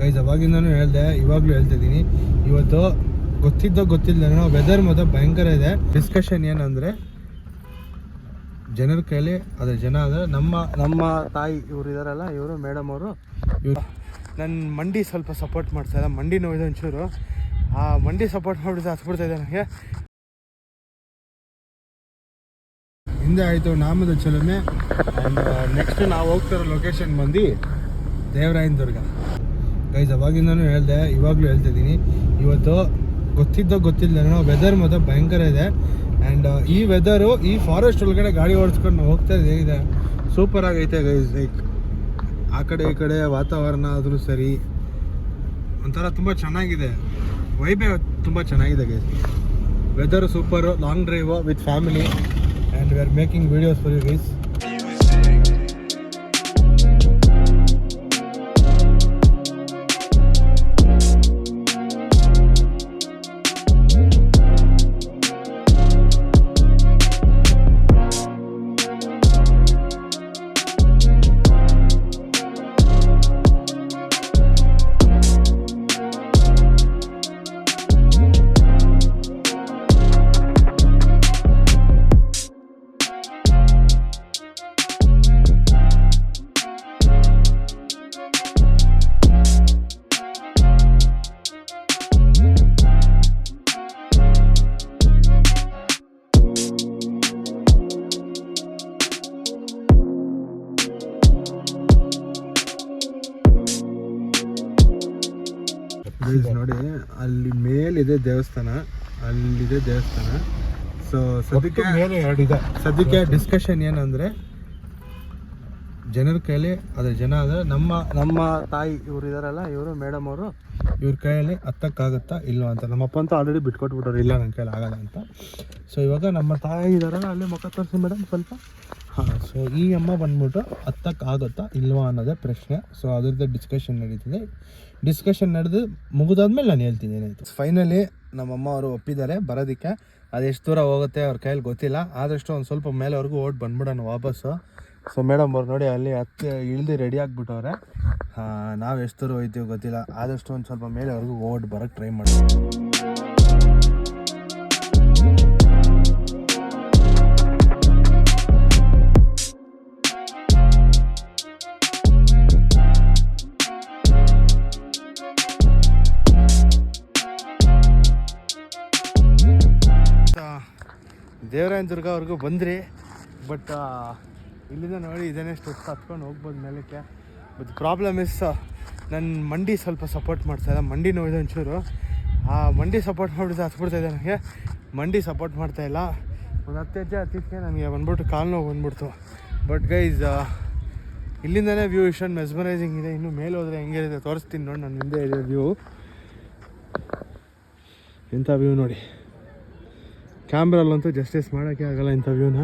Guys ಅವಾಗಿಂದನೂ ಹೇಳ್ದೆ, ಇವಾಗಲೂ ಹೇಳ್ತಿದ್ದೀನಿ ಇವತ್ತು ಗೊತ್ತಿದ್ದ ಗೊತ್ತಿಲ್ಲದೇನೋ ವೆದರ್ ಮಾತ್ರ ಭಯಂಕರ ಇದೆ. ಡಿಸ್ಕಷನ್ ಏನಂದರೆ, ಜನರ ಕೈಲಿ ಅದೇ ಜನ ಅಂದರೆ ನಮ್ಮ ನಮ್ಮ ತಾಯಿ ಇವ್ರು ಇದಾರಲ್ಲ, ಇವರು ಮೇಡಮ್ ಅವರು, ಇವ್ರು ನನ್ನ ಮಂಡಿ ಸ್ವಲ್ಪ ಸಪೋರ್ಟ್ ಮಾಡ್ತಾ ಇಲ್ಲ ಮಂಡಿ ನೋವಿದೆ ಒಂಚೂರು. ಆ ಮಂಡಿ ಸಪೋರ್ಟ್ ಮಾಡಿಬಿಟ್ಟು ಹತ್ಬಿಡ್ತಾಯಿದೆ ನನಗೆ. ಹಿಂದೆ ಆಯಿತು, ನಾಮದ ಚಲನೆ. ನೆಕ್ಸ್ಟ್ ನಾವು ಹೋಗ್ತಿರೋ ಲೊಕೇಶನ್ ಬಂದು ದೇವರಾಯನ ದುರ್ಗ. ಗೈಸ್ ಅವಾಗಿಂದನೂ ಹೇಳ್ದೆ, ಇವಾಗಲೂ ಹೇಳ್ತಿದ್ದೀನಿ ಇವತ್ತು ಗೊತ್ತಿದ್ದ ಗೊತ್ತಿಲ್ಲದೇನೋ ವೆದರ್ ಮಾತ್ರ ಭಯಂಕರ ಇದೆ. ಆ್ಯಂಡ್ ಈ ವೆದರು ಈ ಫಾರೆಸ್ಟ್ ಒಳಗಡೆ ಗಾಡಿ ಓಡಿಸ್ಕೊಂಡು ನಾವು ಹೋಗ್ತಾ ಇದೆ ಹೇಗಿದೆ? ಸೂಪರ್ ಆಗೈತೆ ಗೈಸ್ ಲೈಕ್ ಆ ಕಡೆ ಈ ಕಡೆ ವಾತಾವರಣ ಆದರೂ ಸರಿ, ಒಂಥರ ತುಂಬ ಚೆನ್ನಾಗಿದೆ. ವೈಬೇ ತುಂಬ ಚೆನ್ನಾಗಿದೆ guys weather super long drive with family and we are making videos for you guys ನೋಡಿ ಅಲ್ಲಿ ಮೇಲಿದೆ ದೇವಸ್ಥಾನ ಅಲ್ಲಿದೆ ದೇವಸ್ಥಾನ. ಸೊ ಸದ್ಯಕ್ಕೆ ಮೇಲೆ ಎರಡಿದೆ. ಸದ್ಯಕ್ಕೆ ಡಿಸ್ಕಷನ್ ಏನಂದ್ರೆ ಜನರ ಕೈಯಲ್ಲಿ ಅದೇ ಜನ ಅಂದರೆ ನಮ್ಮ ನಮ್ಮ ತಾಯಿ ಇವ್ರು ಇದಾರಲ್ಲ ಇವರು ಮೇಡಮ್ ಅವರು ಇವ್ರ ಕೈಯಲ್ಲಿ ಹತ್ತಕ್ಕಾಗುತ್ತಾ ಇಲ್ವಾ ಅಂತ. ನಮ್ಮಪ್ಪ ಅಂತೂ ಆಲ್ರೆಡಿ ಬಿಟ್ಕೊಟ್ಬಿಟ್ಟವ್ರು ಇಲ್ಲ ನನ್ನ ಕೈಯಲ್ಲಿ ಆಗಲ್ಲ ಅಂತ. ಸೊ ಇವಾಗ ನಮ್ಮ ತಾಯಿ ಇದಾರಲ್ಲ ಅಲ್ಲಿ ಮುಖ ತೋರಿಸಿ ಮೇಡಮ್ ಸ್ವಲ್ಪ. ಹಾಂ ಸೊ ಈ ಅಮ್ಮ ಬಂದ್ಬಿಟ್ಟು ಹತ್ತಕ್ಕಾಗುತ್ತಾ ಇಲ್ವಾ ಅನ್ನೋದೇ ಪ್ರಶ್ನೆ. ಸೊ ಅದ್ರದ್ದು ಡಿಸ್ಕಷನ್ ನಡೀತಿದೆ. ಡಿಸ್ಕಷನ್ ನಡೆದು ಮುಗಿದಾದ್ಮೇಲೆ ನಾನು ಹೇಳ್ತೀನಿ ಏನಾಯ್ತು. ಫೈನಲಿ ನಮ್ಮಮ್ಮ ಅವರು ಒಪ್ಪಿದ್ದಾರೆ ಬರೋದಕ್ಕೆ. ಎಷ್ಟು ದೂರ ಹೋಗುತ್ತೆ ಅವ್ರ ಕೈಯಲ್ಲಿ ಗೊತ್ತಿಲ್ಲ. ಆದಷ್ಟು ಒಂದು ಸ್ವಲ್ಪ ಮೇಲೆವರೆಗೂ ಓಟ್ ಬಂದ್ಬಿಡೋಣ ವಾಪಸ್ಸು ಸೊ ಮೇಡಮ್ ಅವ್ರು ನೋಡಿ ಅಲ್ಲಿ ಹತ್ತಿ ಇಳ್ದು ರೆಡಿ ಆಗಿಬಿಟ್ಟವ್ರೆ. ನಾವು ಎಷ್ಟು ದೂರ ಹೋಯ್ತೀವಿ ಗೊತ್ತಿಲ್ಲ. ಆದಷ್ಟು ಒಂದು ಸ್ವಲ್ಪ ಮೇಲೆವರೆಗೂ ಓಟ್ ಬರೋಕ್ಕೆ ಟ್ರೈ ಮಾಡಿ ದೇವರಾಯನ ದುರ್ಗವರೆಗೂ ಬಂದ್ರಿ. ಬಟ್ ಇಲ್ಲಿಂದ ನೋಡಿ ಇದನ್ನೇ ಸ್ಟೆಪ್ಸ್ ಹತ್ಕೊಂಡು ಹೋಗ್ಬೋದು ಮೇಲಕ್ಕೆ. ಬಟ್ ಪ್ರಾಬ್ಲಮ್ ಇಸ್ ನನ್ನ ಮಂಡಿ ಸ್ವಲ್ಪ ಸಪೋರ್ಟ್ ಮಾಡ್ತಾ ಇಲ್ಲ ಮಂಡಿ ನೋವಿದೆ ಒಂಚೂರು. ಆ, ಮಂಡಿ ಸಪೋರ್ಟ್ ಮಾಡಿಬಿಟ್ಟು ಹತ್ಬಿಡ್ತಾ ಇದೆ ನನಗೆ. ಮಂಡಿ ಸಪೋರ್ಟ್ ಮಾಡ್ತಾ ಇಲ್ಲ. ಒಂದು ಹತ್ತು ಹೆಜ್ಜೆ ನನಗೆ ಬಂದ್ಬಿಟ್ಟು ಕಾಲು ನೋವು ಬಂದ್ಬಿಡ್ತು. ಬಟ್ ಗೈಸ್ ಇಲ್ಲಿಂದನೇ ವ್ಯೂ ಇಷ್ಟೊಂದು ಮೆಸ್ಮರೈಸಿಂಗ್ ಇದೆ. ಇನ್ನು ಮೇಲೆ ಹೋದರೆ ಹೆಂಗಿರುತ್ತೆ ತೋರಿಸ್ತೀನಿ ನೋಡಿ ನನ್ನ ಹಿಂದೆ ಇದೆ ವ್ಯೂ ಇಂಥ ವ್ಯೂ ನೋಡಿ. ಕ್ಯಾಮ್ರಲ್ಲಂತೂ ಜಸ್ಟಿಸ್ ಮಾಡೋಕ್ಕೆ ಆಗಲ್ಲ ಇಂಥ ವ್ಯೂನ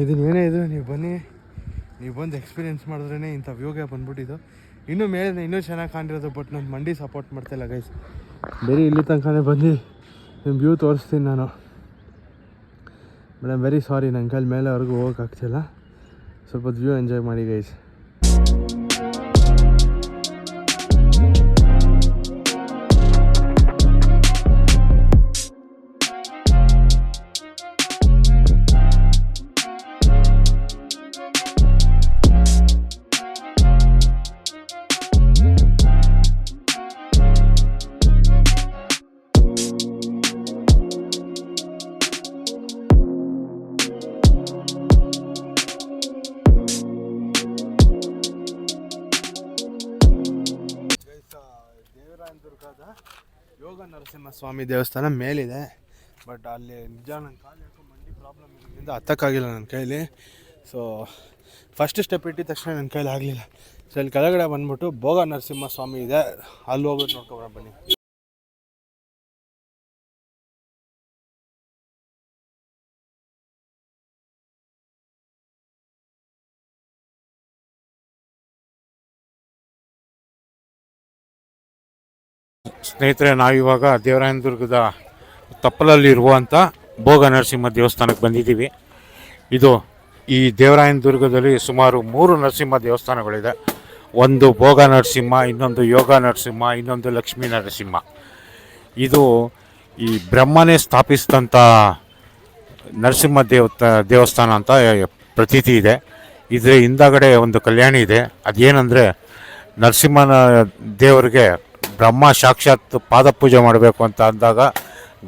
ಇದನ್ನ ಏನೇ ಇದು, ನೀವು ಬನ್ನಿ. ನೀವು ಬಂದು ಎಕ್ಸ್ಪೀರಿಯೆನ್ಸ್ ಮಾಡಿದ್ರೇ ಇಂಥ ವ್ಯೂಗೆ ಬಂದ್ಬಿಟ್ಟಿದ್ದು. ಇನ್ನೂ ಮೇಲೆ ಇನ್ನೂ ಚೆನ್ನಾಗಿ ಕಾಣಿರೋದು ಬಟ್ ನಾನು ಮಂಡಿ ಸಪೋರ್ಟ್ ಮಾಡ್ತಿಲ್ಲ ಗೈಸ್ ಬರೀ ಇಲ್ಲಿ ತನಕನೇ ಬಂದು ನಿಮ್ಮ ವ್ಯೂ ತೋರಿಸ್ತೀನಿ ನಾನು. ಮೇಡಮ್ ವೆರಿ ಸಾರಿ ನನ್ನ ಕೈಲಿ ಮೇಲೆವರೆಗೂ ಹೋಗೋಕ್ಕಾಗ್ತಿಲ್ಲ ಸ್ವಲ್ಪ ವ್ಯೂ ಎಂಜಾಯ್ ಮಾಡಿ ಗೈಸ್ ದೇವರಾಯನ ದುರ್ಗದ ಯೋಗ ನರಸಿಂಹ ಸ್ವಾಮಿ ದೇವಸ್ಥಾನ ಮೇಲಿದೆ. ಬಟ್ ಅಲ್ಲಿ ನಿಜ ನನ್ನ ಕಾಲು ಯಾಕೋ ಮಂಡಿ ಪ್ರಾಬ್ಲಮ್ ಇರೋದ್ರಿಂದ ಹತ್ತಕ್ಕಾಗಿಲ್ಲ ನನ್ನ ಕೈಲಿ. ಸೊ ಫಸ್ಟ್ ಸ್ಟೆಪ್ ಇಟ್ಟಿದ ತಕ್ಷಣ ನನ್ನ ಕೈಲಿ ಆಗಲಿಲ್ಲ. ಸೊ ಇಲ್ಲಿ ಕೆಳಗಡೆ ಬಂದ್ಬಿಟ್ಟು ಭೋಗ ನರಸಿಂಹ ಸ್ವಾಮಿ ಇದೆ. ಅಲ್ಲಿ ಹೋಗ್ಬಿಟ್ಟು ನೋಡ್ಕೊಬರ ಬನ್ನಿ. ಸ್ನೇಹಿತರೆ, ನಾವಿವಾಗ ದೇವರಾಯನದುರ್ಗದ ತಪ್ಪಲಲ್ಲಿ ಇರುವಂಥ ಭೋಗ ನರಸಿಂಹ ದೇವಸ್ಥಾನಕ್ಕೆ ಬಂದಿದ್ದೀವಿ. ಇದು ಈ ದೇವರಾಯನದುರ್ಗದಲ್ಲಿ ಸುಮಾರು ಮೂರು ನರಸಿಂಹ ದೇವಸ್ಥಾನಗಳಿದೆ. ಒಂದು ಭೋಗ ನರಸಿಂಹ ಇನ್ನೊಂದು ಯೋಗ ನರಸಿಂಹ ಇನ್ನೊಂದು ಲಕ್ಷ್ಮೀ ನರಸಿಂಹ ಇದು ಈ ಬ್ರಹ್ಮನೇ ಸ್ಥಾಪಿಸಿದಂಥ ನರಸಿಂಹ ದೇವತ, ದೇವಸ್ಥಾನ ಅಂತ ಪ್ರತೀತಿ ಇದೆ. ಇದರ ಹಿಂದಗಡೆ ಒಂದು ಕಲ್ಯಾಣಿ ಇದೆ. ಅದೇನಂದರೆ ನರಸಿಂಹನ ದೇವರಿಗೆ ಬ್ರಹ್ಮ ಸಾಕ್ಷಾತ್ ಪಾದಪೂಜೆ ಮಾಡಬೇಕು ಅಂತ ಅಂದಾಗ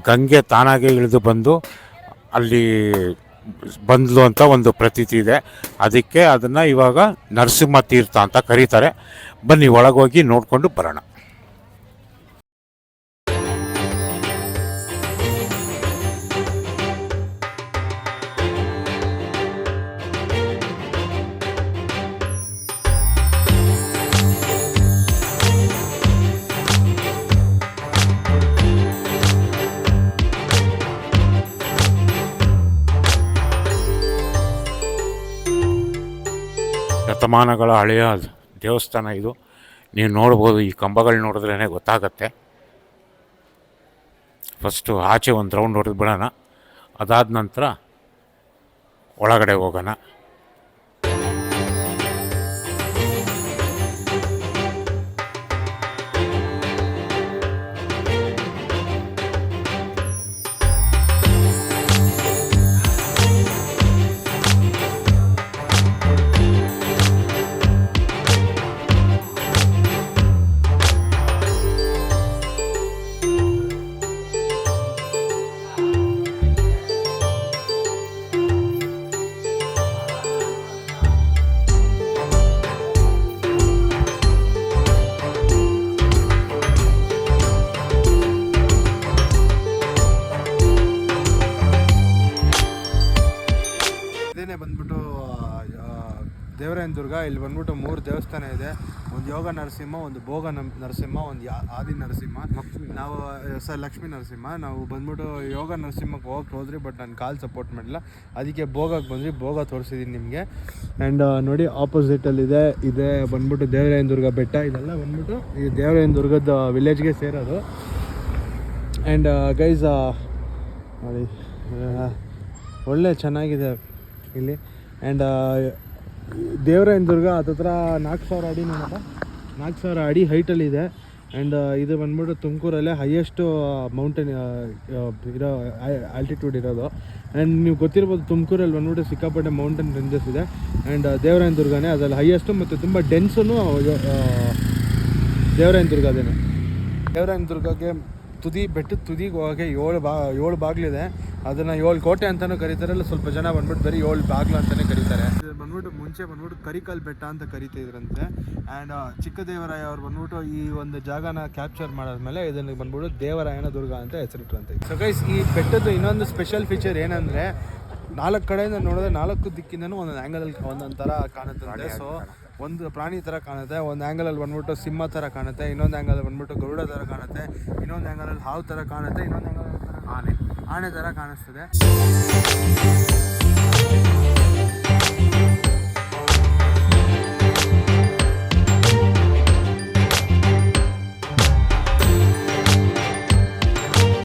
ಗಂಗೆ ತಾನಾಗೆ ಇಳಿದು ಬಂದು ಅಲ್ಲಿ ಬಂದ್ಲು ಅಂತ ಒಂದು ಪ್ರತೀತಿ ಇದೆ. ಅದಕ್ಕೆ ಅದನ್ನು ಇವಾಗ ನರಸಿಂಹ ತೀರ್ಥ ಅಂತ ಕರೀತಾರೆ. ಬನ್ನಿ, ಒಳಗೋಗಿ ನೋಡಿಕೊಂಡು ಬರೋಣ. ಶತಮಾನಗಳ ಹಳೆಯ ದೇವಸ್ಥಾನ ಇದು. ನೀವು ನೋಡ್ಬೋದು, ಈ ಕಂಬಗಳು ನೋಡಿದ್ರೇ ಗೊತ್ತಾಗತ್ತೆ. ಫಸ್ಟು ಆಚೆ ಒಂದು ರೌಂಡ್ ಹೊಡೆದು ಬಿಡೋಣ. ಅದಾದ ನಂತರ ಒಳಗಡೆ ಹೋಗೋಣ. ದುರ್ಗ ಇಲ್ಲಿ ಬಂದ್ಬಿಟ್ಟು ಮೂರು ದೇವಸ್ಥಾನ ಇದೆ. ಒಂದು ಯೋಗ ನರಸಿಂಹ ಒಂದು ಭೋಗ ನಮ್ ನರಸಿಂಹ ಒಂದು ಆದಿ ನರಸಿಂಹ. ನಾವು ಸರ್ ಲಕ್ಷ್ಮೀ ನರಸಿಂಹ. ನಾವು ಬಂದ್ಬಿಟ್ಟು ಯೋಗ ನರಸಿಂಹಕ್ಕೆ ಹೋಗಕ್ಕೆ ಹೋದ್ರಿ ಬಟ್ ನಾನು ಕಾಲು ಸಪೋರ್ಟ್ ಮಾಡಿಲ್ಲ ಅದಕ್ಕೆ ಭೋಗಕ್ಕೆ ಬಂದ್ರಿ ಭೋಗ ತೋರಿಸಿದ್ದೀನಿ ನಿಮಗೆ. ಆ್ಯಂಡ್ ನೋಡಿ ಆಪೋಸಿಟಲ್ಲಿದೆ ಇದೆ ಬಂದ್ಬಿಟ್ಟು ದೇವರಾಯನ ದುರ್ಗ ಬೆಟ್ಟ. ಇದೆಲ್ಲ ಬಂದ್ಬಿಟ್ಟು ಈ ದೇವರಾಯನ ದುರ್ಗದ ವಿಲೇಜ್ಗೆ ಸೇರೋದು. ಆ್ಯಂಡ್ ಗೈಸ್ ನೋಡಿ ಒಳ್ಳೆ ಚೆನ್ನಾಗಿದೆ ಇಲ್ಲಿ. ಆ್ಯಂಡ್ ದೇವರಾಯನ ದುರ್ಗ ಹತ್ತತ್ರ ನಾಲ್ಕು ಸಾವಿರ ಅಡಿ ನೋಡಪ್ಪ. ನಾಲ್ಕು ಸಾವಿರ ಅಡಿ ಹೈಟಲ್ಲಿದೆ ಆ್ಯಂಡ್ ಇದು. ಬಂದ್ಬಿಟ್ಟು ತುಮಕೂರಲ್ಲೇ ಹೈಯೆಸ್ಟು ಮೌಂಟೇನ್ ಇರೋ ಆಲ್ಟಿಟ್ಯೂಡ್ ಇರೋದು. ಆ್ಯಂಡ್ ನೀವು ಗೊತ್ತಿರ್ಬೋದು ತುಮಕೂರಲ್ಲಿ ಬಂದ್ಬಿಟ್ಟು ಸಿಕ್ಕಾಪಟ್ಟೆ ಮೌಂಟೇನ್ ರೇಂಜಸ್ ಇದೆ. ಆ್ಯಂಡ್ ದೇವರಾಯನ ದುರ್ಗನೇ ಅದರಲ್ಲಿ ಹೈಯೆಸ್ಟು ಮತ್ತು ತುಂಬ ಡೆನ್ಸೂ ದೇವರಾಯನ ದುರ್ಗ ಅದೇನೆ ದೇವರಾಯನ ದುರ್ಗಕ್ಕೆ ತುದಿ ಬೆಟ್ಟದ ತುದಿಗೆ ಹೋಗೋಕ್ಕೆ ಏಳು ಬಾ, ಏಳು ಬಾಗಿಲಿದೆ ಅದನ್ನು ಏಳು ಕೋಟೆ ಅಂತಲೂ ಕರೀತಾರೆ. ಅಲ್ಲಿ ಸ್ವಲ್ಪ ಜನ ಬಂದ್ಬಿಟ್ಟು ಬರೀ ಏಳು ಬಾಗಿಲು ಅಂತಲೇ ಕರೀತಾರೆ. ಬಂದ್ಬಿಟ್ಟು ಮುಂಚೆ ಬಂದ್ಬಿಟ್ಟು ಕರಿಕಲ್ ಬೆಟ್ಟ ಅಂತ ಕರಿತಿದ್ರಂತೆ ಆ್ಯಂಡ್ ಚಿಕ್ಕದೇವರಾಯ ಅವ್ರು ಬಂದ್ಬಿಟ್ಟು ಈ ಒಂದು ಜಾಗನ ಕ್ಯಾಪ್ಚರ್ ಮಾಡಾದ್ಮೇಲೆ ಇದನ್ನು ಬಂದ್ಬಿಟ್ಟು ದೇವರಾಯನ ದುರ್ಗ ಅಂತ ಹೆಸರಿಟ್ರಂತೆ. ಸೊ ಗೈಸ್ ಈ ಬೆಟ್ಟದ್ದು ಇನ್ನೊಂದು ಸ್ಪೆಷಲ್ ಫೀಚರ್ ಏನಂದರೆ ನಾಲ್ಕು ಕಡೆಯಿಂದ ನೋಡಿದ್ರೆ ನಾಲ್ಕು ದಿಕ್ಕಿಂದನೂ ಒಂದೊಂದು ಆ್ಯಂಗಲಲ್ಲಿ ಒಂದೊಂದು ಥರ ಕಾಣುತ್ತೆ. ಸೊ ಒಂದು ಪ್ರಾಣಿ ಥರ ಕಾಣುತ್ತೆ, ಒಂದು ಆ್ಯಂಗಲಲ್ಲಿ ಬಂದ್ಬಿಟ್ಟು ಸಿಂಹ ಥರ ಕಾಣುತ್ತೆ, ಇನ್ನೊಂದು ಆ್ಯಂಗಲಲ್ಲಿ ಬಂದ್ಬಿಟ್ಟು ಗರುಡ ಥರ ಕಾಣುತ್ತೆ, ಇನ್ನೊಂದು ಆ್ಯಂಗಲಲ್ಲಿ ಹಾವು ಥರ ಕಾಣುತ್ತೆ, ಇನ್ನೊಂದು ಆ್ಯಂಗಲಲ್ಲಿ ಆನೆ ಆನೆ ಥರ ಕಾಣಿಸ್ತದೆ.